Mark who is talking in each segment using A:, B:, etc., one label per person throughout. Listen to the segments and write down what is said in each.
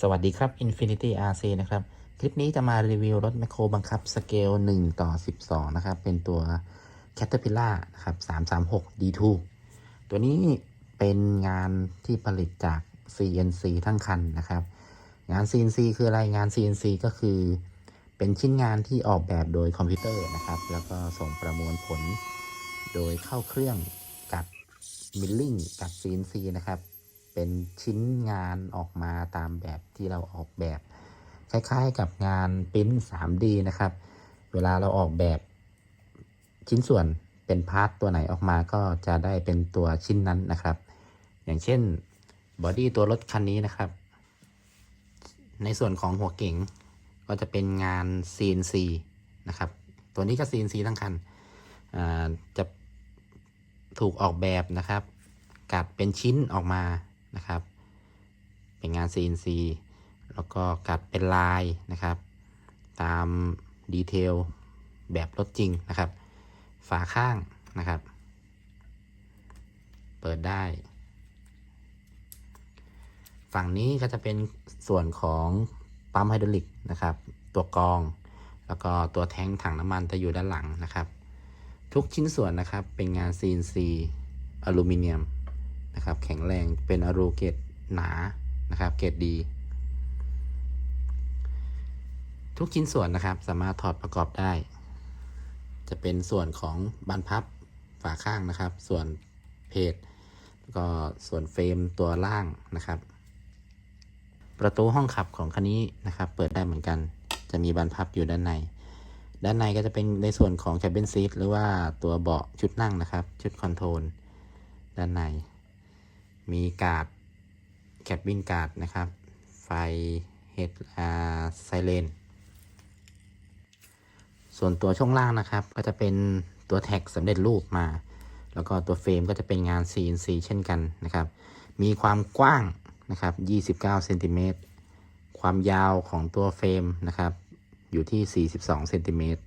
A: สวัสดีครับ Infinity RC นะครับ คลิปนี้จะมารีวิวรถแมคโครบังคับสเกล 1 ต่อ 12 นะครับ เป็นตัว Caterpillar นะครับ336 D2 ตัวนี้เป็นงานที่ผลิตจาก CNC ทั้งคันนะครับ งาน CNC คืออะไร งาน CNC ก็คือ เป็นชิ้นงานที่ออกแบบโดยคอมพิวเตอร์นะครับ แล้วก็ส่งประมวลผลโดยเข้าเครื่องกับมิลลิ่งกับ CNC นะครับ เป็นชิ้นงานออกมาตามแบบที่เราออกแบบ คล้ายๆกับงานปริ้น 3D นะครับ เวลาเราออกแบบชิ้นส่วนเป็นพาร์ทตัวไหนออกมาก็จะได้เป็นตัวชิ้นนั้นนะครับ อย่างเช่นบอดี้ตัวรถคันนี้นะครับ ในส่วนของหัวเก๋งก็จะเป็นงาน CNC นะครับ ตัวนี้ก็ CNC ทั้งคันจะถูกออกแบบนะครับ กัดเป็นชิ้นออกมา นะครับ เป็นงาน CNC แล้วก็กัดเป็นลายนะครับ ตามดีเทลแบบรถจริงนะครับ ฝาข้างนะครับ เปิดได้ ฝั่งนี้ก็จะเป็นส่วนของปั๊มไฮดรอลิกนะครับ ตัวกรอง แล้วก็ตัวแท้งถังน้ำมันจะอยู่ด้านหลังนะครับ ทุกชิ้นส่วนนะครับเป็นงาน CNC อลูมิเนียม นะครับ แข็งแรงเป็นอลูเกรดหนานะครับ เกรดดี ทุกชิ้นส่วนนะครับ สามารถถอดประกอบได้ จะเป็นส่วนของบานพับฝาข้างนะครับ ส่วนเพจแล้วก็ส่วนเฟรมตัวล่างนะครับ ประตูห้องขับของคันนี้นะครับ เปิดได้เหมือนกัน จะมีบานพับอยู่ด้านใน ด้านในก็จะเป็นในส่วนของ cabin seat หรือว่าตัวเบาะชุดนั่งนะครับ ชุดคอนโทรลด้านใน มีการ์ดแคปบินการ์ดนะครับ ไฟเฮดอ่าไซเรนส่วนตัวช่วงล่างนะครับ ก็จะเป็นตัวแท็กสำเร็จรูปมา แล้วก็ตัวเฟรมก็จะเป็นงาน CNC เช่นกันนะครับ มีความกว้างนะครับ 29เซนติเมตรความยาวของตัวเฟรมนะครับ อยู่ที่ 42เซนติเมตร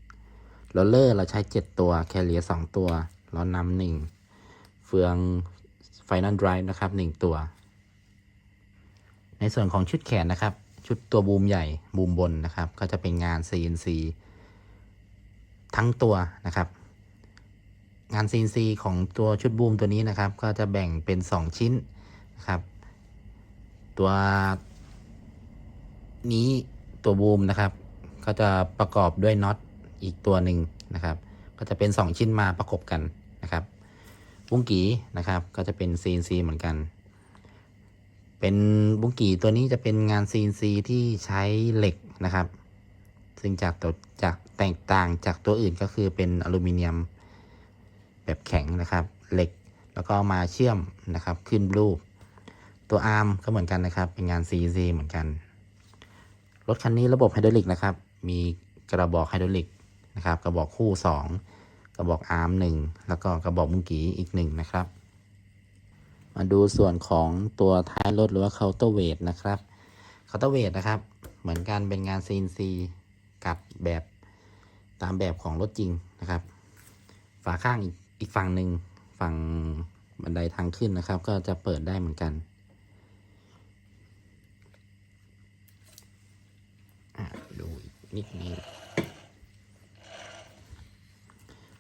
A: ลอเลอร์เราใช้ 7 ตัว แคเรีย2ตัวล้อนำหนึ่งเฟือง Final Drive นะครับ 1 ตัว ในส่วนของชุดแขนนะครับ ชุดตัวบูมใหญ่บูมบนนะครับ ก็จะเป็นงาน CNC ทั้งตัวนะครับ งาน CNC ของตัวชุดบูมตัวนี้นะครับ ก็จะแบ่งเป็น 2 ชิ้นนะครับ ตัวนี้ตัวบูมนะครับ ก็จะประกอบด้วยน็อตอีกตัวหนึ่งนะครับ ก็จะเป็น 2 ชิ้นมาประกบกันนะครับ บุ้งกีนะครับ ก็จะเป็น CNC เหมือนกัน เป็นบุ้งกีตัวนี้จะเป็นงาน CNC ที่ใช้เหล็กนะครับ ซึ่งจากตัวจากแตกต่างจากตัวอื่นก็คือเป็นอลูมิเนียมแบบแข็งนะครับ เหล็กแล้วก็มาเชื่อมนะครับ ขึ้นรูป ตัวอาร์มก็เหมือนกันนะครับ เป็นงาน CNC เหมือนกัน รถคันนี้ระบบไฮดรอลิกนะครับ มีกระบอกไฮดรอลิกนะครับ กระบอกคู่ 2 กระบอกอาร์มหนึ่งแล้วก็กระบอกมุงกีอีกหนึ่งนะครับ มาดูส่วนของตัวท้ายรถหรือว่าเคาน์เตอร์เวทนะครับเคาน์เตอร์เวทนะครับ เหมือนกันเป็นงาน CNC กับแบบตามแบบของรถจริงนะครับ ฝาข้างอีกอีกฝั่งหนึ่งฝั่งบันไดทางขึ้นนะครับ ก็จะเปิดได้เหมือนกันดูอีกนิดนึง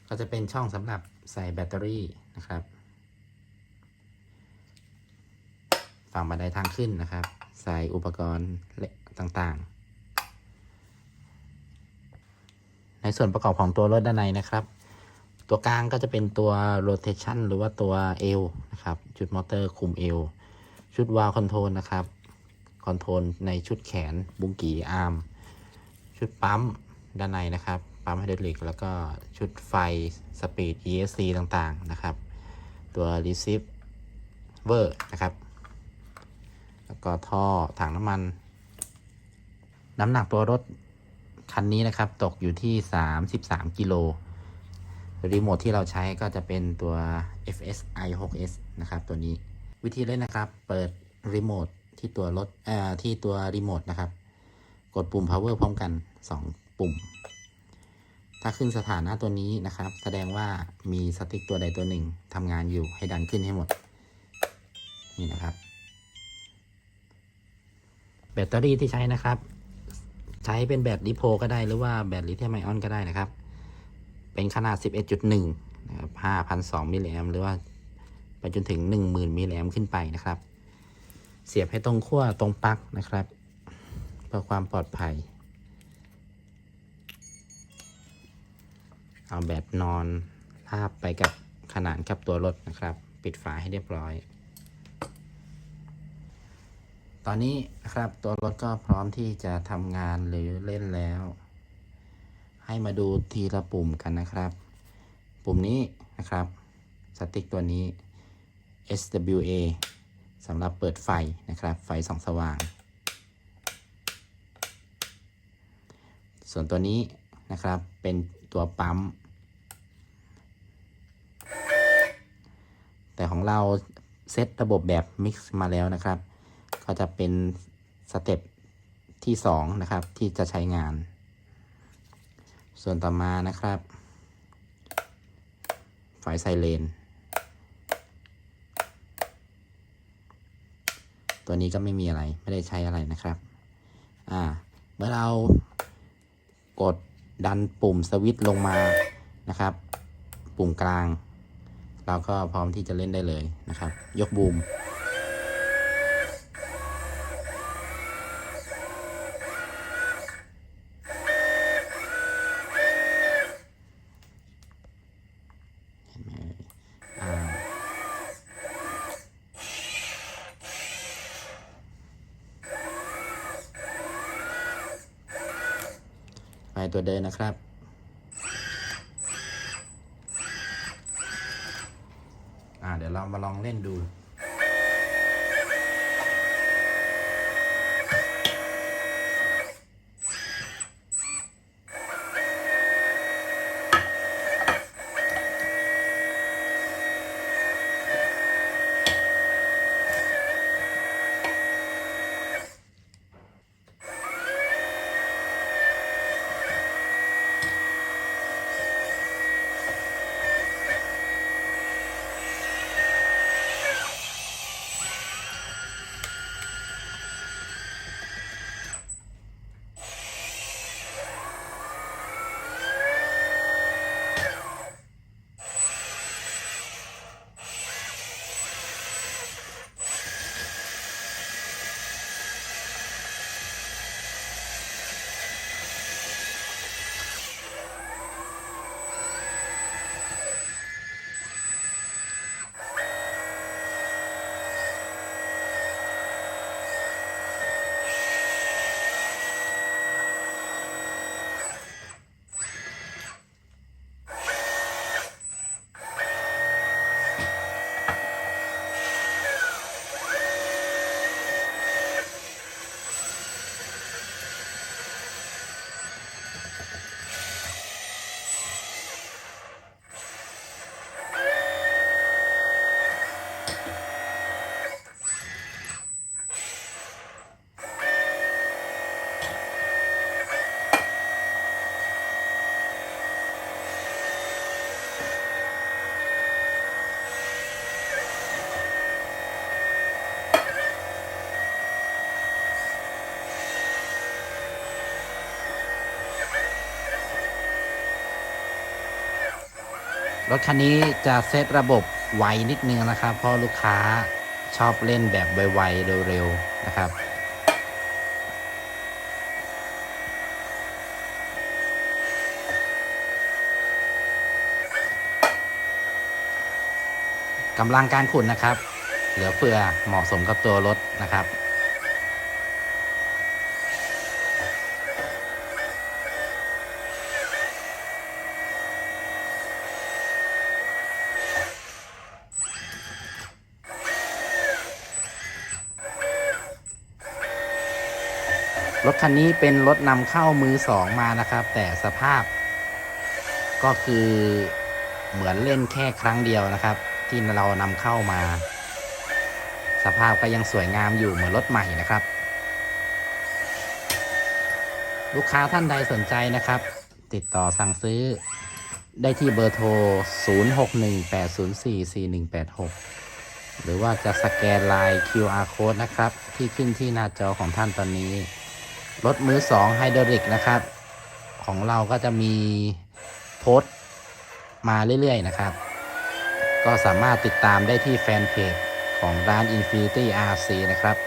A: ก็จะเป็นช่องสำหรับใส่แบตเตอรี่นะครับ ฝั่งบันไดทางขึ้นนะครับ ใส่อุปกรณ์เละต่างๆ ในส่วนประกอบของตัวรถด้านในนะครับ ตัวกลางก็จะเป็นตัว rotation หรือว่าตัวเอวนะครับชุดมอเตอร์คุมเอวชุดวาล์วคอนโทรลนะครับ คอนโทรลในชุดแขนบุงกีอาร์ม ชุดปั๊มด้านในนะครับ ปั๊มไฮดรอลิก แล้วก็ชุดไฟสปีด ESC ต่างๆนะครับ ตัว receiver นะครับ แล้วก็ท่อถังน้ำมัน น้ำหนักตัวรถคันนี้นะครับตกอยู่ที่ 33 กิโล รีโมทที่เราใช้ก็จะเป็นตัว FSI 6S นะครับ ตัวนี้วิธีเล่นนะครับ เปิดรีโมทที่ตัวรถเอ่อที่ตัวรีโมทนะครับ กดปุ่ม power พร้อมกัน 2 ปุ่ม ถ้าขึ้นสถานะตัวนี้นะครับ แสดงว่ามีสติ๊กตัวใดตัวหนึ่งทำงานอยู่ให้ดันขึ้นให้หมด นี่นะครับ แบตเตอรี่ที่ใช้นะครับ ใช้เป็นแบตลิโพก็ได้หรือว่าแบตลิเธียมไอออนก็ได้นะครับ เป็นขนาด 11.1นะครับ5,002มิลลิแอมหรือว่าไปจนถึง 10,000มิลลิแอมขึ้นไปนะครับ เสียบให้ตรงขั้วตรงปลั๊กนะครับ เพื่อความปลอดภัย เอาแบตนอนลาบไปกับขนานกับตัวรถนะครับ ปิดฝาให้เรียบร้อย ตอนนี้นะครับตัวรถก็พร้อมที่จะทำงานหรือเล่นแล้ว ให้มาดูทีละปุ่มกันนะครับ ปุ่มนี้นะครับสติ๊กตัวนี้ SWA สำหรับเปิดไฟนะครับ ไฟส่องสว่าง ส่วนตัวนี้นะครับเป็น ตัวปั๊ม แต่ของเราเซตระบบแบบมิกซ์มาแล้วนะครับ ก็จะเป็นสเต็ปที่ 2 นะครับ ที่จะใช้งาน ส่วนต่อมานะครับไฟไซเรนตัวนี้ก็ไม่มีอะไรไม่ได้ใช้อะไรนะครับ อ่า เมื่อเรากด ดันปุ่มสวิตช์ลงมานะครับ ปุ่มกลาง เราก็พร้อมที่จะเล่นได้เลยนะครับ ยกบูม เห็นไหมเอ่ยอ่า ไฟ ตัวเดินนะครับ อ่าเดี๋ยวเรามาลองเล่นดู รถคันนี้จะเซตระบบไวนิดนึงนะครับ เพราะลูกค้าชอบเล่นแบบไวๆเร็วๆนะครับกำลังการขุดนะครับ เหลือเฟือเหมาะสมกับตัวรถนะครับ รถคันนี้เป็นรถนำเข้ามือสองมานะครับ แต่สภาพ ก็คือเหมือนเล่นแค่ครั้งเดียวนะครับ ที่เรานำเข้ามา สภาพก็ยังสวยงามอยู่เหมือนรถใหม่นะครับ ลูกค้าท่านใดสนใจนะครับ ติดต่อสั่งซื้อได้ที่เบอร์โทร 0618044186 หรือว่าจะสแกนลน์ QR code นะครับ ที่ขึ้นที่หน้าจอของท่านตอนนี้ รถมือสองไฮดรอลิกนะครับ ของเราก็จะมีโพสต์มาเรื่อยๆนะครับ ก็สามารถติดตามได้ที่แฟนเพจของร้าน Infinity RC นะครับ